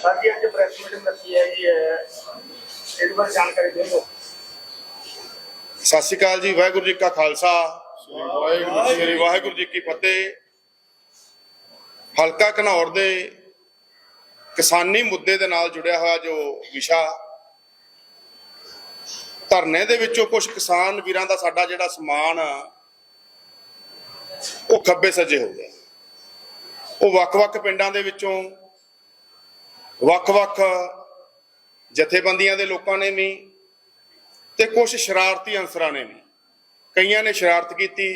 ਸਾਡੀ ਅੱਜ press meeting ਰੱਖੀ ਹੈ ਜੀ ਇਹਦੇ ਬਾਰੇ ਜਾਣਕਾਰੀ ਦਿਓ। ਸਤਿ ਸ਼੍ਰੀ ਅਕਾਲ ਜੀ ਵਾਹਿਗੁਰੂ ਜੀ ਕਾ ਖਾਲਸਾ। ਵਾਹਿਗੁਰੂ ਜੀ ਵਾਹਿਗੁਰੂ ਜੀ ਕੀ ਫਤਿਹ। ਹਲਕਾ ਘਨੌਰ ਦੇ ਕਿਸਾਨੀ ਮੁੱਦੇ ਦੇ ਨਾਲ ਜੁੜਿਆ ਹੋਇਆ ਜੋ ਵਿਸ਼ਾ ਧਰਨੇ ਦੇ ਵਿੱਚੋਂ ਕੁਝ ਕਿਸਾਨ ਵੀਰਾਂ ਦਾ ਸਾਡਾ ਜਿਹੜਾ ਸਮਾਨ ਆ, ਉਹ ਖੱਬੇ ਸੱਜੇ ਹੋ ਗਿਆ। ਉਹ ਵੱਖ-ਵੱਖ ਪਿੰਡਾਂ ਦੇ ਵਿੱਚੋਂ ਵੱਖ-ਵੱਖ ਜਥੇਬੰਦੀਆਂ ਦੇ ਲੋਕਾਂ ਨੇ ਵੀ ਤੇ ਕੁਝ ਸ਼ਰਾਰਤੀ ਅਨਸਰਾਂ ਨੇ ਵੀ। ਕਈਆਂ ਨੇ ਸ਼ਰਾਰਤ ਕੀਤੀ,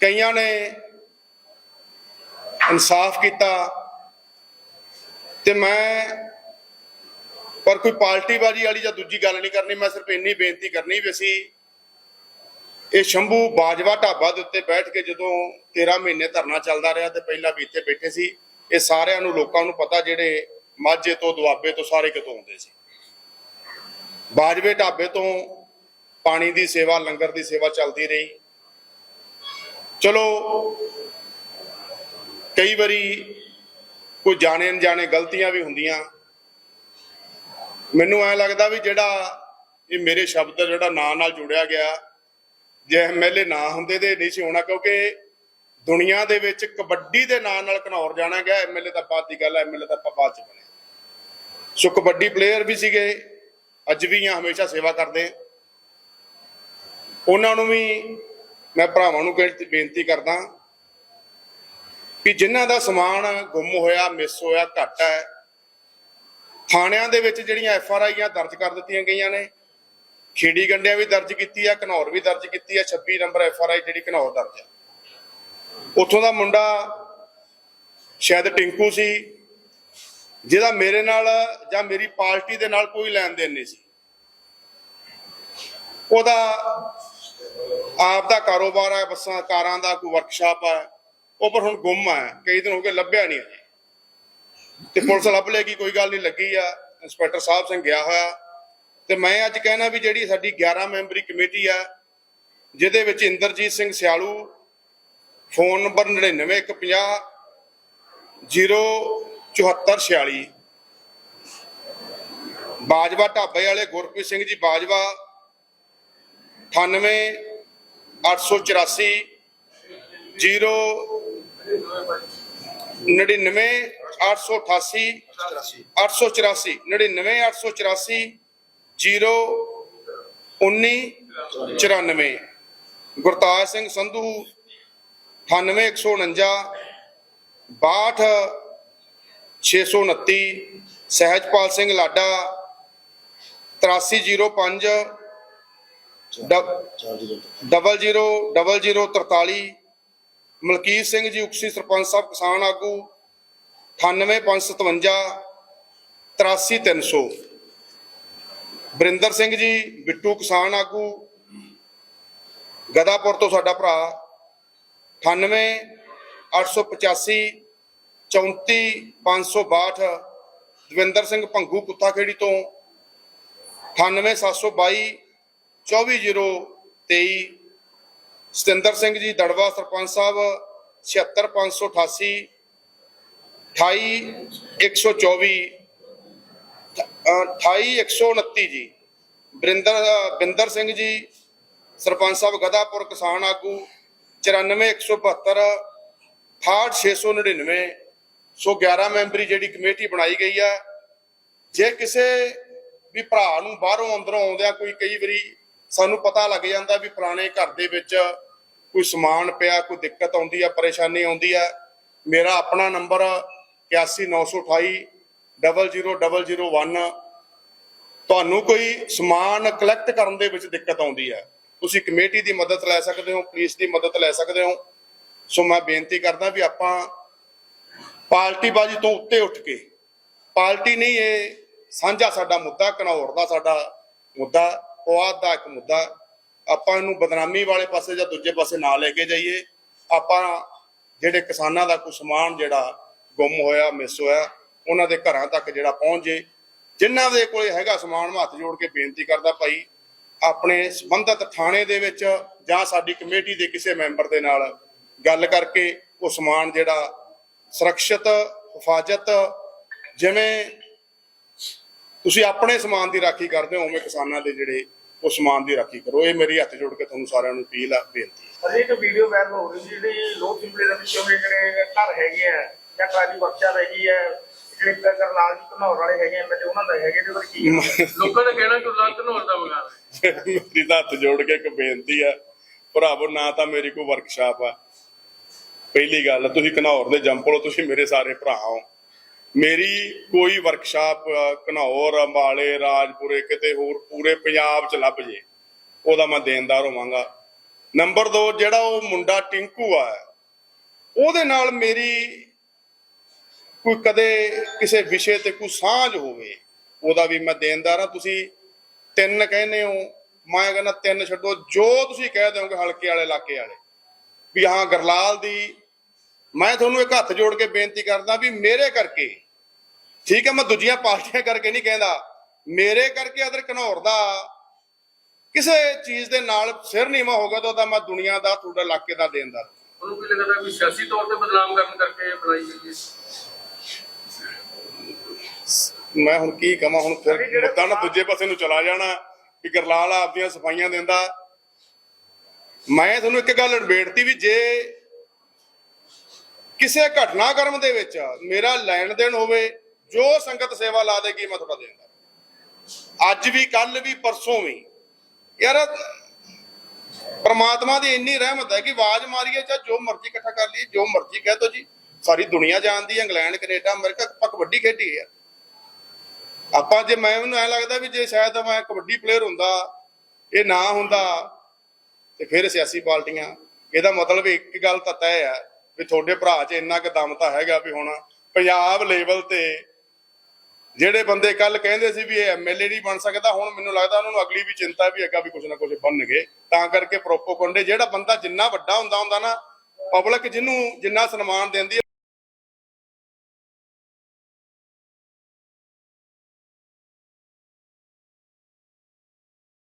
ਕਈਆਂ ਨੇ ਇਨਸਾਫ ਕੀਤਾ ਤੇ ਮੈਂ ਪਰ ਕੋਈ ਪਾਰਟੀਬਾਜ਼ੀ ਵਾਲੀ ਜਾਂ ਦੂਜੀ ਗੱਲ ਨਹੀਂ ਕਰਨੀ, ਮੈਂ ਸਿਰਫ ਇੰਨੀ ਬੇਨਤੀ ਕਰਨੀ ਵੀ ਅਸੀਂ ਇਹ ਸ਼ੰਭੂ ਬਾਜਵਾ ਢਾਬਾ ਦੇ ਉੱਤੇ ਬੈਠ ਕੇ ਜਦੋਂ 13 ਮਹੀਨੇ ਧਰਨਾ ਚੱਲਦਾ ਰਿਹਾ ਤੇ ਪਹਿਲਾਂ ਵੀ ਇੱਥੇ ਬੈਠੇ ਸੀ ਇਹ ਸਾਰਿਆਂ ਨੂੰ ਲੋਕਾਂ ਨੂੰ ਪਤਾ ਜਿਹੜੇ ਮਾਝੇ ਤੋਂ, ਦੁਆਬੇ ਤੋਂ ਸਾਰੇ ਕਿਤੋਂ ਆਉਂਦੇ ਸੀ। ਬਾਜਵੇ ਢਾਬੇ ਤੋਂ ਪਾਣੀ ਦੀ ਸੇਵਾ, ਲੰਗਰ ਦੀ ਸੇਵਾ ਚੱਲਦੀ ਰਹੀ। ਚਲੋ, ਕਈ ਵਾਰੀ ਕੋਈ ਜਾਣੇ ਅਣਜਾਣੇ ਗਲਤੀਆਂ ਵੀ ਹੁੰਦੀਆਂ। ਮੈਨੂੰ ਐ ਲੱਗਦਾ ਵੀ ਜਿਹੜਾ ਇਹ ਮੇਰੇ ਸ਼ਬਦ ਜਿਹੜਾ ਨਾਂ ਨਾਲ ਜੁੜਿਆ ਗਿਆ, ਜੇ ਐਮਐਲਏ ਨਾ ਹੁੰਦੇ ਤੇ ਨਹੀਂ ਸੀ ਹੋਣਾ, ਕਿਉਂਕਿ ਦੁਨੀਆ ਦੇ ਵਿੱਚ ਕਬੱਡੀ ਦੇ ਨਾਂ ਨਾਲ ਘਨੌਰ ਜਾਣਾ ਗਿਆ ਐਮਐਲਏ ਤਾਂ ਬਾਅਦ ਦੀ ਗੱਲ ਐਮਐਲਏ ਤਾਂ ਆਪਾਂ ਬਾਅਦ ਚ ਬਣੇ। ਸੋ ਕਬੱਡੀ ਪਲੇਅਰ ਵੀ ਸੀਗੇ, ਅੱਜ ਵੀ ਆ, ਹਮੇਸ਼ਾ ਸੇਵਾ ਕਰਦੇ ਉਹਨਾਂ ਨੂੰ ਵੀ ਮੈਂ ਭਰਾਵਾਂ ਨੂੰ ਬੇਨਤੀ ਬੇਨਤੀ ਕਰਦਾ ਕਿ ਜਿਨ੍ਹਾਂ ਦਾ ਸਮਾਨ ਗੁੰਮ ਹੋਇਆ ਮਿਸ ਹੋਇਆ, ਘੱਟ ਹੈ, ਥਾਣਿਆਂ ਦੇ ਵਿੱਚ ਜਿਹੜੀਆਂ ਐਫ ਆਰ ਆਈਆਂ ਦਰਜ ਕਰ ਦਿੱਤੀਆਂ ਗਈਆਂ ਨੇ, ਖੇੜੀ ਗੰਡਿਆਂ ਵੀ ਦਰਜ ਕੀਤੀ ਆ, ਘਨੌਰ ਵੀ ਦਰਜ ਕੀਤੀ ਆ 26 ਨੰਬਰ ਐਫ ਆਰ ਆਈ ਜਿਹੜੀ ਘਨੌਰ ਦਰਜ ਹੈ ਉੱਥੋਂ ਦਾ ਮੁੰਡਾ ਸ਼ਾਇਦ ਟਿੰਕੂ ਸੀ, ਜਿਹਦਾ ਮੇਰੇ ਨਾਲ ਜਾਂ ਮੇਰੀ ਪਾਰਟੀ ਦੇ ਨਾਲ ਕੋਈ ਲੈਣ ਦੇਣ ਨਹੀਂ ਸੀ। ਉਹਦਾ ਆਪ ਦਾ ਕਾਰੋਬਾਰ ਹੈ, ਬੱਸਾਂ, ਕਾਰਾਂ ਦਾ, ਕੋਈ ਵਰਕਸ਼ਾਪ ਹੈ। ਉਹ ਪਰ ਹੁਣ ਗੁੰਮ ਹੈ, ਕਈ ਦਿਨ ਹੋ ਗਏ ਲੱਭਿਆ ਨਹੀਂ ਅਜੇ। ਤੇ ਪੁਲਿਸ ਲੱਭ ਲੇਗੀ, ਕੋਈ ਗੱਲ ਨਹੀਂ, ਲੱਗੀ ਆ। ਇੰਸਪੈਕਟਰ ਸਾਹਿਬ ਸਿੰਘ ਗਿਆ ਹੋਇਆ। ਤੇ ਮੈਂ ਅੱਜ ਕਹਿਣਾ ਵੀ ਜਿਹੜੀ ਸਾਡੀ 11 ਮੈਂਬਰੀ ਕਮੇਟੀ ਆ ਜਿਹਦੇ ਵਿੱਚ ਇੰਦਰਜੀਤ ਸਿੰਘ ਸਿਆਲੂ ਫੋਨ ਨੰਬਰ 9950 07446 ਬਾਜਵਾ ਢਾਬੇ ਵਾਲੇ Gurpreet Singh ji, Bajwa 98 884 0 99 888 884 99 884 0 19 94 Gurtaj Singh Sandhu 98 149 62 629 Sahijpal Singh Lada 8305 double zero double zero 43 Malkeet Singh ji Uksi sarpanch ਸਾਹਿਬ ਕਿਸਾਨ ਆਗੂ 98557 83300 ਬਰਿੰਦਰ ਸਿੰਘ ਜੀ, ਬਿੱਟੂ ਕਿਸਾਨ ਆਗੂ, ਗਦਾਪੁਰ ਤੋਂ ਸਾਡਾ ਭਰਾ 98 885 34562 ਦਵਿੰਦਰ ਸਿੰਘ ਭੰਗੂ ਕੁੱਤਾ ਖੇੜੀ ਤੋਂ 98722 24023 ਸਤਿੰਦਰ ਸਿੰਘ ਜੀ ਦੜਵਾ ਸਰਪੰਚ ਸਾਹਿਬ 76588 28124 28129 ਜੀ। ਬਰਿੰਦਰ ਬਿੰਦਰ ਸਿੰਘ ਜੀ, ਸਰਪੰਚ ਸਾਹਿਬ ਗਦਾਪੁਰ ਕਿਸਾਨ ਆਗੂ 94172 68699 ਸੋ 11 ਮੈਂਬਰੀ ਜਿਹੜੀ ਕਮੇਟੀ ਬਣਾਈ ਗਈ ਆ। ਜੇ ਕਿਸੇ ਵੀ ਭਰਾ ਨੂੰ ਬਾਹਰੋਂ ਅੰਦਰੋਂ ਆਉਂਦਿਆਂ ਕੋਈ ਕਈ ਵਾਰੀ ਸਾਨੂੰ ਪਤਾ ਲੱਗ ਜਾਂਦਾ ਵੀ ਪੁਰਾਣੇ ਘਰ ਦੇ ਵਿੱਚ ਕੋਈ ਸਮਾਨ ਪਿਆ, ਕੋਈ ਦਿੱਕਤ ਆਉਂਦੀ ਆ, ਪਰੇਸ਼ਾਨੀ ਆਉਂਦੀ ਆ। ਮੇਰਾ ਆਪਣਾ ਨੰਬਰ 81928 00001 ਤੁਹਾਨੂੰ ਕੋਈ ਸਮਾਨ ਕਲੈਕਟ ਕਰਨ ਦੇ ਵਿੱਚ ਦਿੱਕਤ ਆਉਂਦੀ ਹੈ ਤੁਸੀਂ ਕਮੇਟੀ ਦੀ ਮਦਦ ਲੈ ਸਕਦੇ ਹੋ, ਪੁਲਿਸ ਦੀ ਮਦਦ ਲੈ ਸਕਦੇ ਹੋ। ਸੋ ਮੈਂ ਬੇਨਤੀ ਕਰਦਾ ਵੀ ਆਪਾਂ ਪਾਰਟੀਬਾਜ਼ੀ ਤੋਂ ਉੱਤੇ ਉੱਠ ਕੇ, ਪਾਰਟੀ ਨਹੀਂ, ਇਹ ਸਾਂਝਾ ਸਾਡਾ ਮੁੱਦਾ, ਘਨੌਰ ਦਾ ਸਾਡਾ ਮੁੱਦਾ, ਪੁਆਧ ਦਾ ਇੱਕ ਮੁੱਦਾ। ਆਪਾਂ ਇਹਨੂੰ ਬਦਨਾਮੀ ਵਾਲੇ ਪਾਸੇ ਜਾਂ ਦੂਜੇ ਪਾਸੇ ਨਾ ਲੈ ਕੇ ਜਾਈਏ। ਆਪਾਂ ਜਿਹੜੇ ਕਿਸਾਨਾਂ ਦਾ ਕੋਈ ਸਮਾਨ ਜਿਹੜਾ ਗੁੰਮ ਹੋਇਆ, ਮਿਸ ਹੋਇਆ, ਉਹਨਾਂ ਦੇ ਘਰਾਂ ਤੱਕ ਜਿਹੜਾ ਪਹੁੰਚ ਜੇ। ਜਿਨ੍ਹਾਂ ਦੇ ਕੋਲੇ ਹੈਗਾ ਸਮਾਨ ਹੱਥ ਜੋੜ ਕੇ ਬੇਨਤੀ ਕਰਦਾ ਭਾਈ ਆਪਣੇ ਸੰਬੰਧਤ ਥਾਣੇ ਦੇ ਵਿੱਚ ਜਾਂ ਸਾਡੀ ਕਮੇਟੀ ਦੇ ਕਿਸੇ ਮੈਂਬਰ ਦੇ ਨਾਲ ਗੱਲ ਕਰਕੇ ਉਹ ਸਮਾਨ ਜਿਹੜਾ ਸੁਰੱਖਿਅਤ ਹਿਫਾਜ਼ਤ ਜਿਵੇਂ ਤੁਸੀਂ ਆਪਣੇ ਸਮਾਨ ਦੀ ਰਾਖੀ ਕਰਦੇ ਹੋ ਉਵੇਂ ਕਿਸਾਨਾਂ ਦੇ ਜਿਹੜੇ ਉਹ ਸਮਾਨ ਦੀ ਰਾਖੀ ਕਰੋ। ਇਹ ਮੇਰੀ ਹੱਥ ਜੋੜ ਕੇ ਤੁਹਾਨੂੰ ਸਾਰਿਆਂ ਨੂੰ ਅਪੀਲ ਆ ਬੇਨਤੀ ਹੈ ਅਜੇ ਇੱਕ ਵੀਡੀਓ ਵਾਇਰਲ ਹੋ ਰਹੀ ਸੀ ਜਿਹੜੀ ਲੋਕ ਸਿੰਪਲੀ ਦੇ ਵਿੱਚੋਂ ਵੀ ਜਿਹੜੇ ਘਰ ਹੈਗੇ ਆ ਜਾਂ ਟਰਾਲੀ ਵਰਕਸ਼ਾਪ ਹੈਗੀ ਹੈ ਜਿਹੜੇ ਕਰਨਾਲ ਦੀ ਘਨੌਰ ਵਾਲੇ ਹੈਗੇ ਐਮਐਲਏ ਉਹਨਾਂ ਦਾ ਹੈਗੇ ਬਾਰੇ ਕੀ ਲੋਕਾਂ ਨੇ ਕਹਿਣਾ ਕਿ ਉਲਾਦ ਘਨੌਰ ਦਾ ਮਕਾਨ ਹੈ। ਮੇਰੀ ਤਾਂ ਹੱਥ ਜੋੜ ਕੇ ਇੱਕ ਬੇਨਤੀ ਆ। ਭਰਾਵੋ, ਨਾ ਤਾਂ ਮੇਰੀ ਕੋਈ ਵਰਕਸ਼ਾਪ ਆ। ਪਹਿਲੀ ਗੱਲ, ਤੁਸੀਂ ਘਨੌਰ ਦੇ ਜੰਪਲੋ ਤੁਸੀਂ ਮੇਰੇ ਸਾਰੇ ਭਰਾ ਹੋ। ਮੇਰੀ ਕੋਈ ਵਰਕਸ਼ਾਪ ਘਨੌਰ, ਅੰਬਾਲੇ, ਰਾਜਪੁਰੇ, ਕਿਤੇ ਹੋਰ, ਪੂਰੇ ਪੰਜਾਬ ਚ ਲੱਭ ਜੇ, ਉਹਦਾ ਮੈਂ ਦੇਣਦਾਰ ਹੋਵਾਂਗਾ। ਨੰਬਰ 2 ਜਿਹੜਾ ਉਹ ਮੁੰਡਾ ਟਿੰਕੂ ਆ, ਉਹਦੇ ਨਾਲ ਮੇਰੀ ਕੋਈ ਕਦੇ ਕਿਸੇ ਵਿਸ਼ੇ ਤੇ ਕੋਈ ਸਾਂਝ ਹੋਵੇ, ਉਹਦਾ ਵੀ ਮੈਂ ਦੇਣਦਾਰ ਆ। ਤੁਸੀਂ ਤਿੰਨ ਕਹਿੰਦੇ ਹੋ, ਮੈਂ ਕਹਿੰਦਾ ਤਿੰਨ ਛੱਡੋ, ਜੋ ਤੁਸੀਂ ਕਹਿ ਦਿਓਗੇ ਹਲਕੇ ਵਾਲੇ, ਇਲਾਕੇ ਵਾਲੇ। ਵੀ ਹਾਂ, ਗਰਲਾਲ ਦੀ, ਮੈਂ ਤੁਹਾਨੂੰ ਇੱਕ ਹੱਥ ਜੋੜ ਕੇ ਬੇਨਤੀ ਕਰਦਾ ਵੀ ਮੇਰੇ ਕਰਕੇ, ਠੀਕ ਹੈ, ਮੈਂ ਦੂਜੀਆਂ ਪਾਰਟੀਆਂ ਕਰਕੇ ਨਹੀਂ ਕਹਿੰਦਾ, ਮੇਰੇ ਕਰਕੇ ਅਦਰ ਘਨੌਰ ਦਾ, ਕਿਸੇ ਚੀਜ਼ ਦੇ ਨਾਲ ਸਿਰ ਨੀਵਾ ਹੋਗਾ ਤਾਂ ਉਹਦਾ ਮੈਂ ਦੁਨੀਆ ਦਾ, ਤੁਹਾਡੇ ਇਲਾਕੇ ਦਾ ਦੇਣਦਾਰ ਉਹਨੂੰ ਕੀ ਲੱਗਦਾ ਵੀ ਸਿਆਸੀ ਤੌਰ ਤੇ ਬਦਨਾਮ ਕਰਨ ਕਰਕੇ ਬਣਾਈ ਗਈ ਹੈ? ਮੈਂ ਹੁਣ ਕੀ ਕਹਾਂ ਹੁਣ ਫਿਰ ਮੁੱਦਾ ਨਾ ਦੂਜੇ ਪਾਸੇ ਨੂੰ ਚਲਾ ਜਾਣਾ ਕਿ ਗਰਲਾਲ ਆਪਦੀਆਂ ਸਫਾਈਆਂ ਦਿੰਦਾ। ਮੈਂ ਤੁਹਾਨੂੰ ਇੱਕ ਗੱਲ ਨਿਬੇੜਤੀ ਵੀ ਜੇ ਕਿਸੇ ਘਟਨਾਕ੍ਰਮ ਦੇ ਵਿੱਚ ਮੇਰਾ ਲੈਣ ਦੇਣ ਹੋਵੇ ਜੋ ਸੰਗਤ ਸੇਵਾ ਲਾ ਦੇਗੀ ਮੈਂ ਤੁਹਾਡਾ ਦੇਵਾਂਗਾ ਅੱਜ ਵੀ ਕੱਲ ਵੀ ਪਰਸੋਂ ਵੀ। ਯਾਰ ਪ੍ਰਮਾਤਮਾ ਦੀ ਇੰਨੀ ਰਹਿਮਤ ਹੈ ਕਿ ਆਵਾਜ਼ ਮਾਰੀਏ ਚਾਹੇ ਜੋ ਮਰਜ਼ੀ ਇਕੱਠਾ ਕਰ ਲਈਏ ਜੋ ਮਰਜ਼ੀ ਕਹਿ ਦੋ ਜੀ। ਸਾਰੀ ਦੁਨੀਆ ਜਾਣਦੀ ਹੈ ਇੰਗਲੈਂਡ ਕੈਨੇਡਾ ਅਮਰੀਕਾ ਆਪਾਂ ਕਬੱਡੀ ਖੇਡੀ ਹੈ ਆਪਾਂ ਜੇ ਮੈਂ ਮੈਨੂੰ ਐ ਲੱਗਦਾ ਵੀ ਜੇ ਸ਼ਾਇਦ ਮੈਂ ਕਬੱਡੀ ਪਲੇਅਰ ਹੁੰਦਾ, ਇਹ ਨਾ ਹੁੰਦਾ, ਤੇ ਫਿਰ ਸਿਆਸੀ ਪਾਰਟੀਆਂ। ਇਹਦਾ ਮਤਲਬ ਇੱਕ ਗੱਲ ਤਾਂ ਤੈਅ ਹੈ ਵੀ ਤੁਹਾਡੇ ਭਰਾ 'ਚ ਇੰਨਾ ਕੁ ਦਮ ਤਾਂ ਹੈਗਾ ਵੀ ਹੁਣ ਪੰਜਾਬ ਲੈਵਲ ਤੇ ਜਿਹੜੇ ਬੰਦੇ ਕੱਲ ਕਹਿੰਦੇ ਸੀ ਵੀ ਇਹ ਐਮਐਲਏ ਨਹੀਂ ਬਣ ਸਕਦਾ, ਹੁਣ ਮੈਨੂੰ ਲੱਗਦਾ ਉਹਨਾਂ ਨੂੰ ਅਗਲੀ ਵੀ ਚਿੰਤਾ ਵੀ ਹੈਗਾ ਵੀ ਕੁਝ ਨਾ ਕੁਝ ਬਣਨਗੇ। ਤਾਂ ਕਰਕੇ ਪ੍ਰੋਪੋਗੰਡੇ ਜਿਹੜਾ ਬੰਦਾ ਜਿੰਨਾ ਵੱਡਾ ਹੁੰਦਾ ਹੁੰਦਾ ਨਾ ਪਬਲਿਕ ਜਿਹਨੂੰ ਜਿੰਨਾ ਸਨਮਾਨ ਦਿੰਦੀ